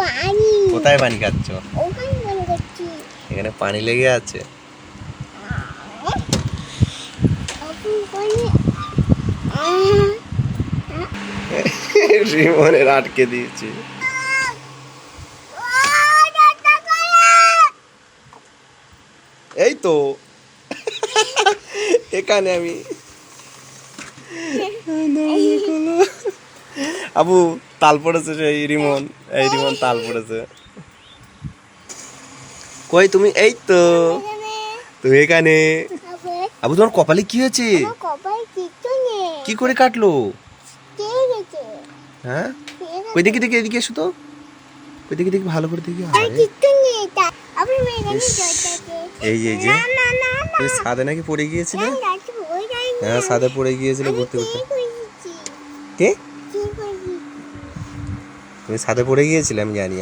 পানি। কোথায় পানি খাচ্ছ? ওখানে পানি করছি এখানে পানি লেগে আছে? রিমনের আটকে দিয়েছে। এই তো। এখানে আমি আবু তাল পড়েছে সেই রিমন এই রিমন তাল পড়েছে। কই তুমি? এই তো। তুমি এখানে? আবু তোমার কপালে কি হয়েছে? কি করে কাটলো? হ্যাঁ? কই দেখি দেখি এদিকে এসো তো। কই দেখি দেখি ভালো করে দেখি। এই এই যে। তুমি ছাদে নাকি পড়ে গিয়েছিলে? হয়ে ছাদে পড়ে গিয়েছিলে ঘুরতে ঘুরতে। কে? তুমি ছাদে পড়ে গিয়েছিলাম আমি জানি